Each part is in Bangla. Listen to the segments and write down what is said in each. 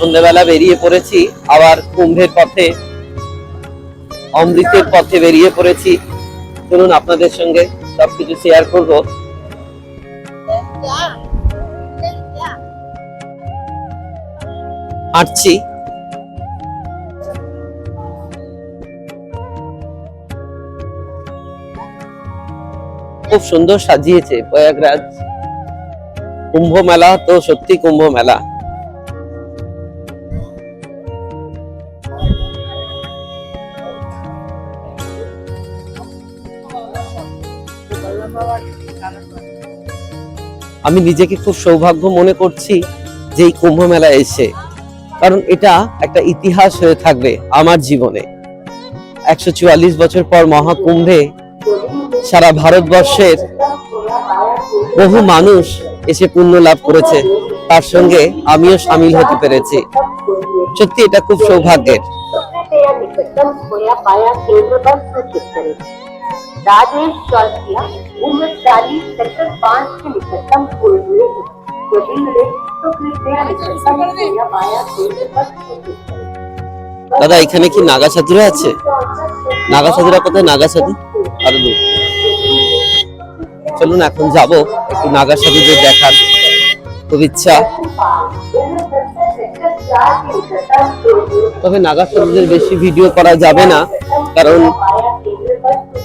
সন্ধ্যেবেলা বেরিয়ে পড়েছি, আবার কুম্ভের পথে, অমৃতের পথে বেরিয়ে পড়েছি। চলুন আপনাদের সঙ্গে সবকিছু শেয়ার করব। হাঁটছি। খুব সুন্দর সাজিয়েছে প্রয়াগরাজ। কুম্ভ মেলা তো সত্যি কুম্ভ মেলা আমি নিজেকে খুব সৌভাগ্য মনে করছি যে এই কুম্ভ মেলায় এসে, কারণ এটা একটা ইতিহাস হয়ে থাকবে আমার জীবনে। একশো চুয়াল্লিশ বছর পর মহাকুম্ভে সারা ভারতবর্ষের বহু মানুষ এসে পুণ্য লাভ করেছে। তার সঙ্গে আমিও সামিল হতে পেরেছি। সত্যি এটা খুব সৌভাগ্যের। या निकटतम खोया पाया केंद्र पर सूचित करें राजेश चौरसिया उम्र चालीस सेक्टर पाँच के निकटतम खोए हुए हैं यदि मिले तो कृपया निकटतम खोया पाया केंद्र पर सूचित करें দাদা এখানে কি নাগা সাধুরা আছে নাগা সাধুরা কোথায় নাগা সাধু আরো দূর চলুন এখন যাব একটু নাগা সাধুদের দেখার খুব ইচ্ছা उम्र सत्तर सेक्टर चार के निकटतम खोए हुए हैं তবে নাগা সাধুদের বেশি ভিডিও করা যাবে না কারণ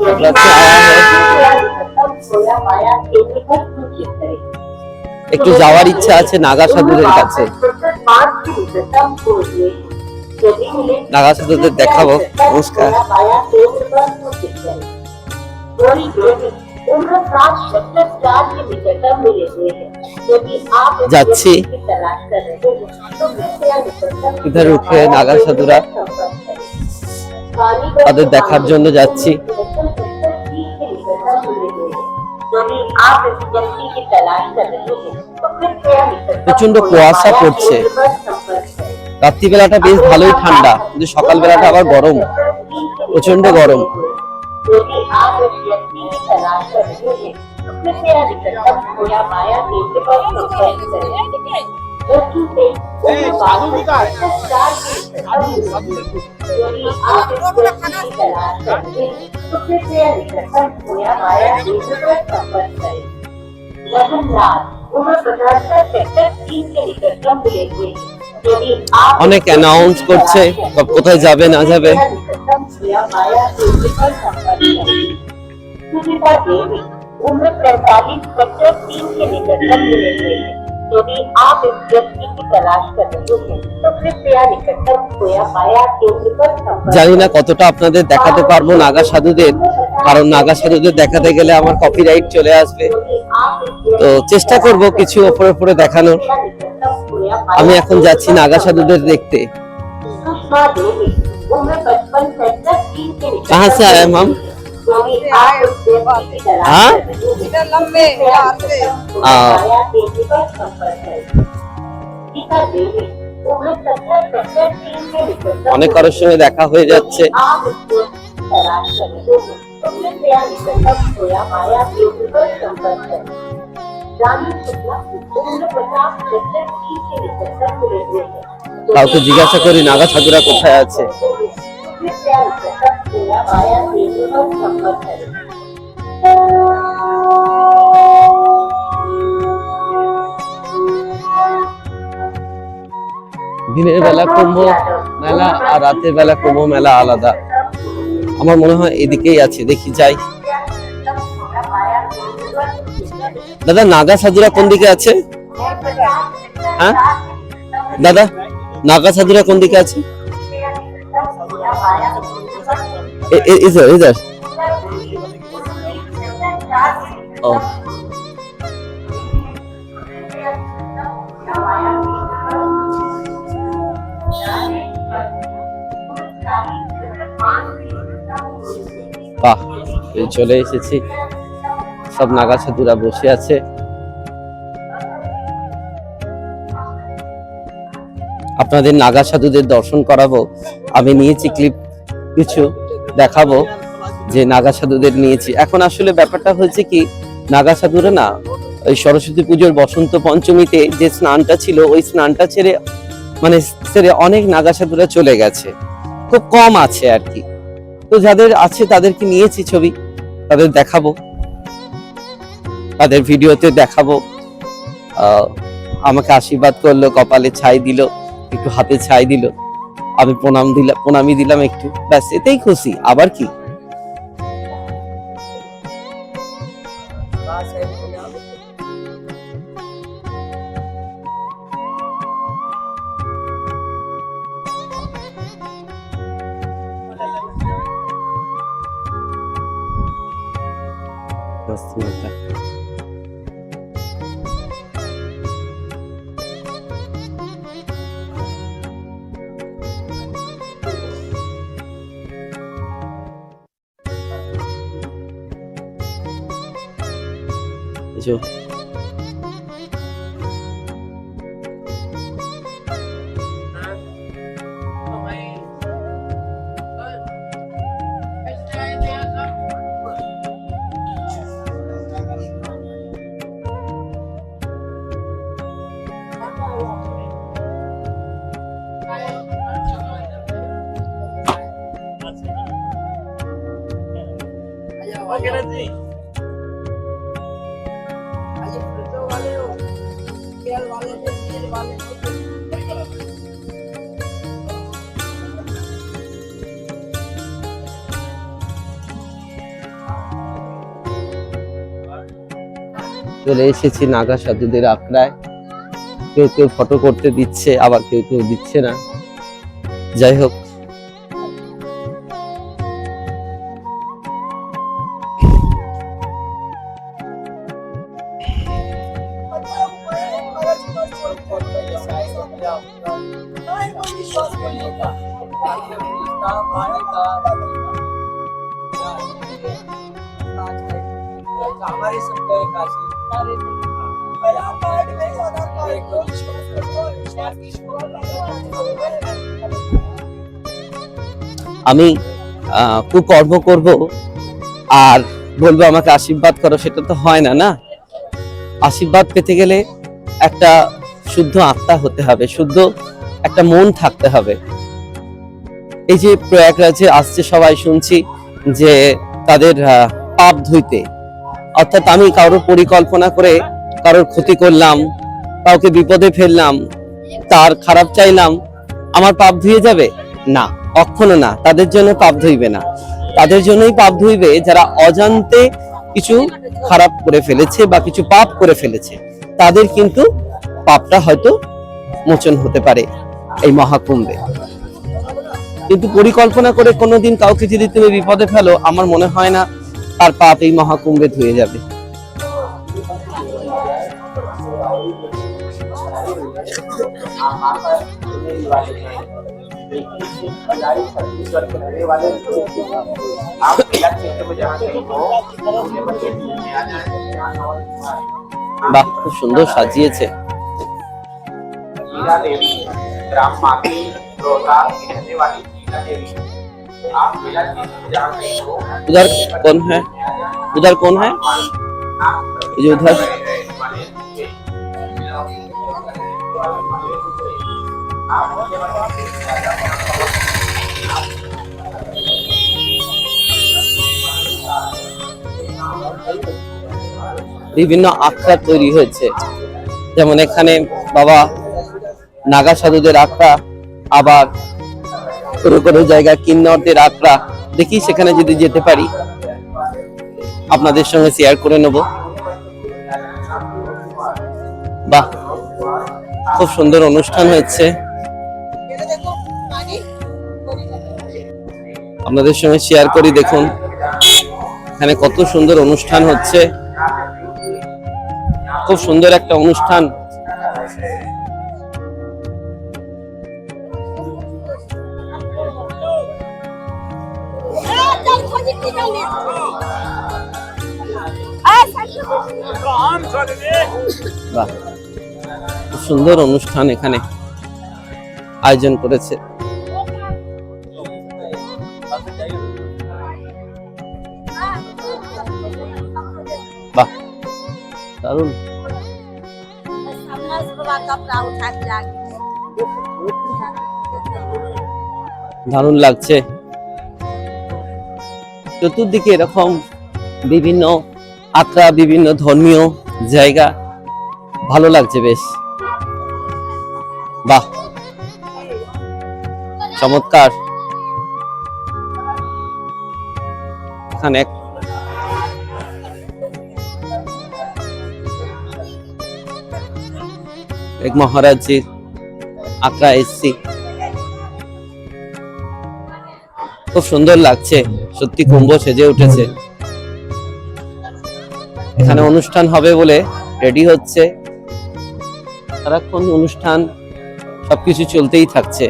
यदि छपरा से आया है। कृपया निकटतम खोया पाया केंद्र पर सूचित करें একটু যাওয়ার ইচ্ছা আছে নাগা সাধুদের কাছে पाँच के निकटतम खोए हुए हैं यदि मिले নাগা সাধুদের দেখাবো নমস্কার पाया केंद्र पर सूचित करें कोई देवी उम्र सात सेक्टर चार के निकटतम मिले हुए हैं यदि आप इस যাচ্ছি। व्यक्ति की तलाश कर रहे हैं तो कृपया निकटतम इधर रुके नागा साधुरा। তাদের দেখার জন্য যাচ্ছি। প্রচণ্ড কুয়াশা পড়ছে। রাত্রিবেলাটা বেশ ভালোই ঠান্ডা, কিন্তু সকালবেলাটা আবার গরম প্রচণ্ড গরম। যদি অনেক অ্যানাউন্স করছে কোথায় যাবে না যাবে? তুমি क्रिया माया केंद्र पर संपर्क करें सुनीता देवी उम्र पैंतालीस सेक्टर तीन के निकटतम मिले हुए हैं यदि आप इस व्यक्ति की तलाश कर रहे हैं तो कृपया निकटतम खोया पाया केंद्र पर संपर्क জানি না কতটা আপনাদের দেখাতে পারবো নাগা সাধুদের কারণ নাগা সাধুদের দেখাতে গেলে আমার কপিরাইট চলে আসবে यदि आप इस তো व्यक्ति চেষ্টা করব কিছু ওপরে ওপরে দেখানোর का निकटतम खोया पाया আমি এখন যাচ্ছি নাগা সাধুদের দেখতে सुषमा देवी उम्र पचपन सेक्टर तीन के निकटतम कहाँ से आए हम? অনেক কারোর সঙ্গে দেখা হয়ে যাচ্ছে। কাউকে জিজ্ঞাসা করি নাগা ঠাকুরা কোথায় আছে? দিনের বেলা কুম্ভ মেলা আর রাতের বেলা কুম্ভ মেলা আলাদা। আমার মনে হয় এদিকেই আছে। দেখি যাই। দাদা নাগা সাধুরা কোন দিকে আছে? হ্যাঁ? দাদা নাগা সাধুরা কোন দিকে আছে? এ- এ- ইধার ইধার ও। বাহ চলে এসেছি। সব নাগা সাধুরা বসে আছে। আপনাদের নাগা সাধুদের দর্শন করাবো। আমি নিয়েছি ক্লিপ কিছু। দেখাবো যে নাগা সাধুদের নিয়েছি। এখন আসলে ব্যাপারটা হয়েছে কি, নাগা সাধুরা না ওই সরস্বতী পুজোর বসন্ত পঞ্চমীতে যে স্নানটা ছিল, ওই স্নানটা ছেড়ে মানে ছেড়ে অনেক নাগা সাধুরা চলে গেছে। খুব কম আছে আর কি। তো যাদের আছে তাদেরকে নিয়েছি ছবি, তাদের দেখাবো। তাদের ভিডিওতে দেখাবো। আমাকে আশীর্বাদ করল, কপালে ছাই দিল, একটু হাতে ছাই দিল। আমি প্রণাম দিলাম প্রণামই দিলাম একটু। ব্যাস এতেই খুশি। আবার কি? जो চলে এসেছি নাগা সাধুদের আখড়ায়। কেউ কেউ ফটো করতে দিচ্ছে, আবার কেউ কেউ দিচ্ছে না। যাই হোক हमारे सब गए काशी আমি আহ, কুকর্ম করব আর বলবো আমাকে আশীর্বাদ করো সেটা তো হয় না না আশীর্বাদ পেতে গেলে একটা শুদ্ধ আত্মা হতে হবে শুদ্ধ একটা মন থাকতে হবে। এই যে প্রয়াগরাজে আসছে সবাই শুনছি যে তাদের পাপ ধুইতে। অর্থাৎ আমি কারোর পরিকল্পনা করে কারোর ক্ষতি করলাম, কাউকে বিপদে ফেললাম, তার খারাপ চাইলাম, আমার পাপ ধুয়ে যাবে? না, কখনো না। তাদের জন্য পাপ ধুইবে না। তাদের জন্যই পাপ ধুইবে যারা অজান্তে কিছু খারাপ করে ফেলেছে বা কিছু পাপ করে ফেলেছে। তাদের কিন্তু পাপটা হয়তো মোচন হতে পারে। এই মহাকুম্ভে। কিন্তু পরিকল্পনা করে কোনোদিন কাউকে যদি তুমি বিপদে ফেলো, আমার মনে হয় না তার পাপ এই মহাকুম্ভে ধুয়ে যাবে। বাহ, খুব সুন্দর সাজিয়েছে। हीरा देवी ग्राम माकी रोहता की रहने वाली हीरा देवी आप जिला क्षेत्र में जहाँ कहीं हो उधर कौन है उधर कौन है ये जो उधर বিভিন্ন আখড়া তৈরি হয়েছে যেমন এখানে বাবা নাগা সাধুদের আখড়া, আবার কোনো কোনো জায়গায় কিন্নরদের আখড়া, দেখি সেখানে যদি যেতে পারি। আপনাদের সঙ্গে শেয়ার করে নেব। বাহ, খুব সুন্দর অনুষ্ঠান হচ্ছে আপনাদের সঙ্গে শেয়ার করি, দেখুন। এখানে কত সুন্দর অনুষ্ঠান হচ্ছে। খুব সুন্দর একটা অনুষ্ঠান। বাহ সুন্দর অনুষ্ঠান এখানে আয়োজন করেছে। বাহ দারুণ। দারুণ লাগছে। চতুর্দিকে এরকম বিভিন্ন আত্রা, বিভিন্ন ধর্মীয় জায়গা। ভালো লাগছে বেশ। বাহ। চমৎকার। এখানে এক মহারাজজির আঁকা এসছি। খুব সুন্দর লাগছে। সত্যি কুম্ভ সেজে উঠেছে। এখানে অনুষ্ঠান হবে বলে রেডি হচ্ছে। সারাক্ষণ অনুষ্ঠান সবকিছু চলতেই থাকছে।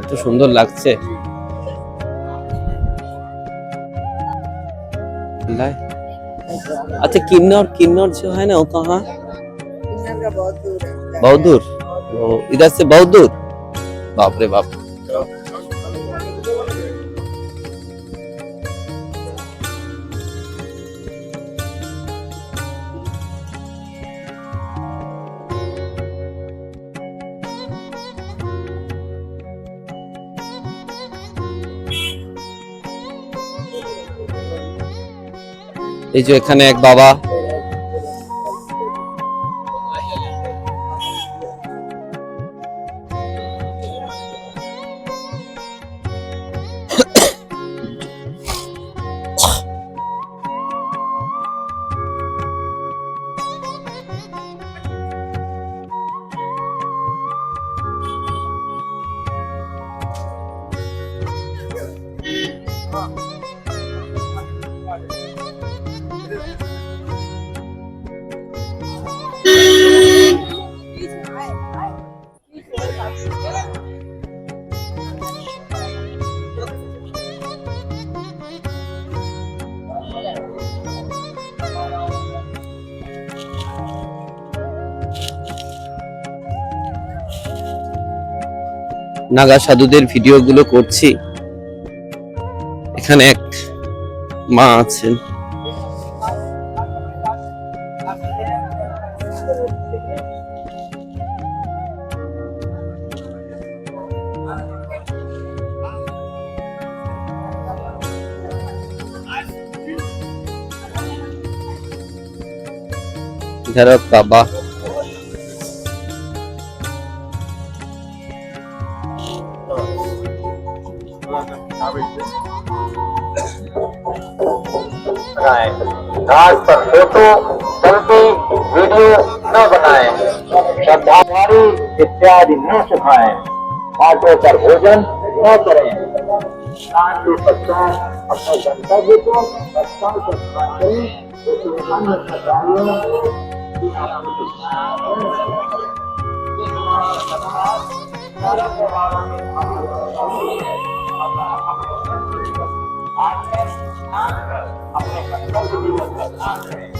এত সুন্দর লাগছে। अच्छा किन्नौर किन्नौर जो है ना वो कहाँ बहुत दूर वो इधर से बहुत दूर बाप रे बाप এই যে এখানে এক বাবা নাগা সাধুদের ভিডিওগুলো করছি। এখানে এক মা আছেন। যারা বাবা। आदि न सुखाए। हाथों पर भोजन न करें। अपने की कर्तव्य का ध्यान करें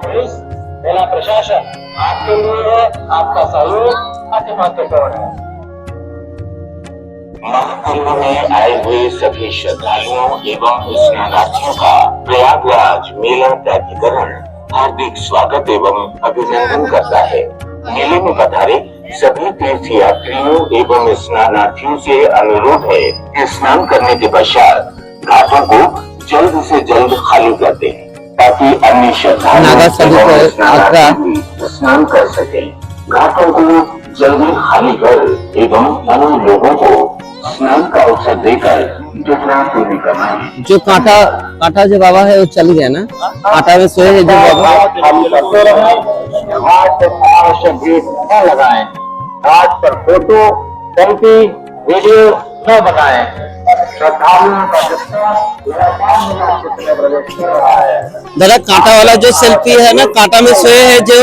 पुलिस प्रशासन आपके लिए आपका सहयोग अति महत्वपूर्ण है महाकुंभ में आए हुए सभी श्रद्धालुओं एवं स्नानार्थियों का प्रयागराज मेला प्राधिकरण हार्दिक स्वागत एवं अभिनंदन करता है। मेले में पधारे सभी तीर्थ यात्रियों एवं स्नानार्थियों से अनुरोध है कि स्नान करने के पश्चात घाटों को जल्द से जल्द खाली कर दें ताकि अन्य श्रद्धालु स्नान कर सके। घाटों को जल्दी खाली कर एवं अन्य लोगों को स्नान का अवसर देकर है जो कांटा कांटा जो बाबा है वो चल गया ना? कांटा में सोए है जो बाबा। हम करते रहे घाट पर अनावश्यक भीड़ न लगाएँ। घाट पर फ़ोटो सेल्फी वीडियो न बनाएँ। श्रद्धालुओं का दादा कांटा वाला जो सेल्फी है ना कांटा में सोए है जो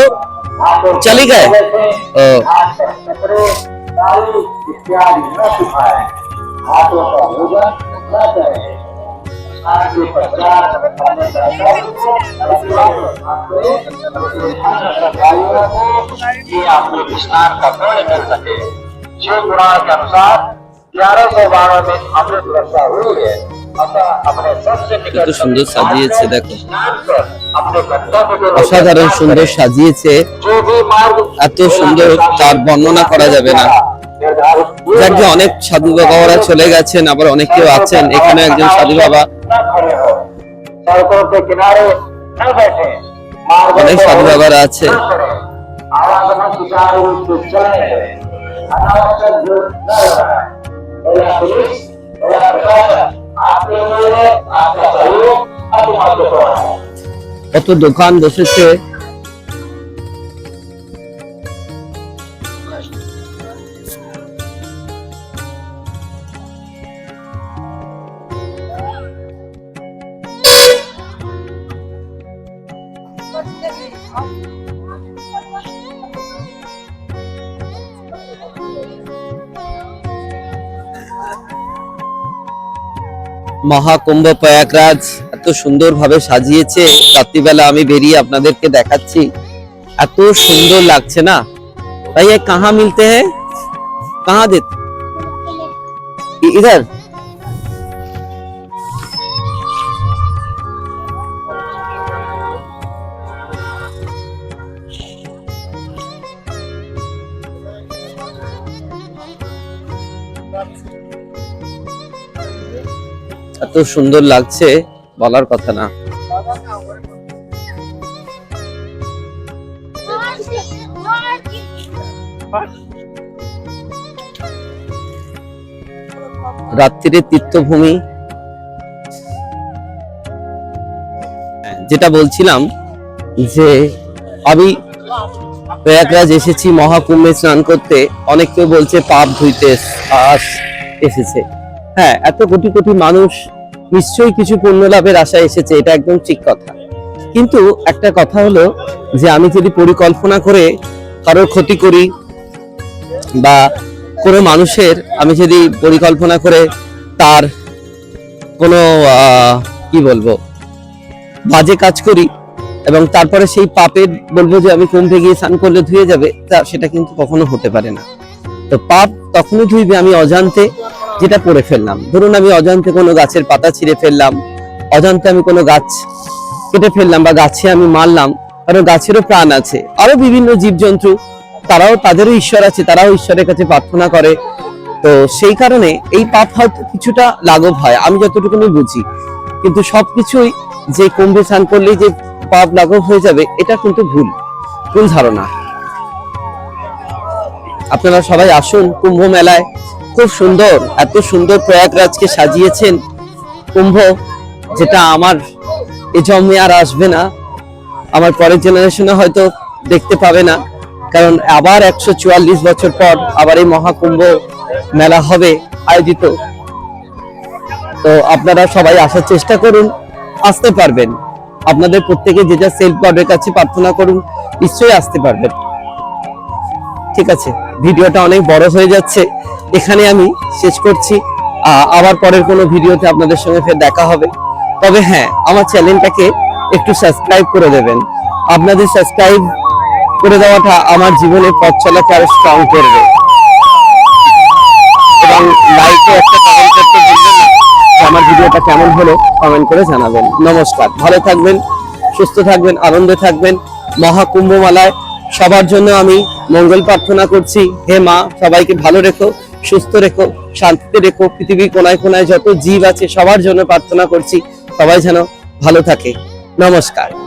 चली गए। दारू इत्यादि न सुखाए। हाथों का भोजन न करें आपको विस्तार का पुण्य मिल सके। शिव पुराण के अनुसार ग्यारह सौ बारह में अमृत वर्षा हुई है। কত সুন্দর সাজিয়েছে, দেখো। অসাধারণ সুন্দর সাজিয়েছে। এত সুন্দর তার বর্ণনা করা যাবে না। যাকে অনেক সাধু বাবারা চলে গেছেন, আবার অনেকেও আছেন, এখানে একজন সাধু বাবা। অনেক সাধু বাবারা আছে। আরাধনা এত দোকান বসেছে মহাকুম্ভ প্রয়াগরাজ এত সুন্দরভাবে সাজিয়েছে। রাত্রিবেলা আমি বেরিয়ে আপনাদেরকে দেখাচ্ছি। এত সুন্দর লাগছে না? তাই কাহা মিলতে হ্যাঁ কাহা দে ইধার। এত সুন্দর লাগছে বলার কথা না। রাত্রিরে তীর্থভূমি। যেটা বলছিলাম যে আমি প্রয়াগরাজ এসেছি, মহাকুম্ভে স্নান করতে। অনেক কেউ বলছে পাপ ধুইতে এসেছে। হ্যাঁ এত কোটি কোটি মানুষ নিশ্চয়ই কিছু পুণ্য লাভের আশায় এসেছে, এটা একদম ঠিক কথা। কিন্তু একটা কথা হলো যে আমি যদি পরিকল্পনা করে কারোর ক্ষতি করি বা কোনো মানুষের আমি যদি পরিকল্পনা করে তার কোনো কি বলব, বাজে কাজ করি এবং তারপরে সেই পাপের বলব যে আমি কুম্ভে গিয়ে স্নান করলে ধুয়ে যাবে, তা সেটা কিন্তু কখনো হতে পারে না। তো পাপ তখনই ধুইবে আমি অজান্তে যেটা করে ফেললাম। ধরুন আমি অজান্তে কোনো গাছের পাতা ছিঁড়ে ফেললাম, অজান্তে আমি কোনো গাছ কেটে ফেললাম বা গাছে আমি মারলাম, কারণ গাছেরও প্রাণ আছে। আরও বিভিন্ন জীবজন্তু, তারাও তাদেরও ঈশ্বর আছে, তারাও ঈশ্বরের কাছে প্রার্থনা করে। তো সেই কারণে এই পাপ হয়তো কিছুটা লাঘব হয়, আমি যতটুকুনি বুঝি। কিন্তু সবকিছুই যে কুম্ভে স্নান করলেই যে পাপ লাঘব হয়ে যাবে, এটা কিন্তু ভুল ভুল ধারণা। আপনারা সবাই আসুন কুম্ভ মেলায় খুব সুন্দর, এত সুন্দর প্রয়াগরাজকে সাজিয়েছেন কুম্ভ, যেটা আমার এ জন্মে আর আসবে না। আমার পরের জেনারেশনে হয়তো দেখতে পাবে না, কারণ আবার একশো চুয়াল্লিশ বছর পর আবার এই মহাকুম্ভ মেলা হবে আয়োজিত। তো আপনারা সবাই আসার চেষ্টা করুন, আসতে পারবেন। আপনাদের প্রত্যেকে যে যা সেলফ কাছে প্রার্থনা করুন, নিশ্চয়ই আসতে পারবেন। ঠিক আছে। ভিডিওটা অনেক বড় হয়ে যাচ্ছে। এখানে আমি শেষ করছি। আবার পরের কোনো ভিডিওতে আপনাদের সঙ্গে ফের দেখা হবে। তবে হ্যাঁ আমার চ্যানেলটাকে একটু সাবস্ক্রাইব করে দেবেন। আপনাদের সাবস্ক্রাইব করে দেওয়াটা আমার জীবনের পথ চলাকে আরও স্ট্রং করবে এবং লাইকে একটা কমেন্ট করতে ভুলবেন না। আমার ভিডিওটা কেমন হলো কমেন্ট করে জানাবেন। নমস্কার। ভালো থাকবেন, সুস্থ থাকবেন, আনন্দে থাকবেন। মহাকুম্ভ মেলায় সবার জন্য আমি মঙ্গল প্রার্থনা করছি। হে মা, সবাইকে ভালো রেখো, সুস্থ রেখো, শান্তিতে রেখো। পৃথিবীর কোনায় কোনায় যত জীব আছে, সবার জন্য প্রার্থনা করছি। সবাই যেন ভালো থাকে। নমস্কার।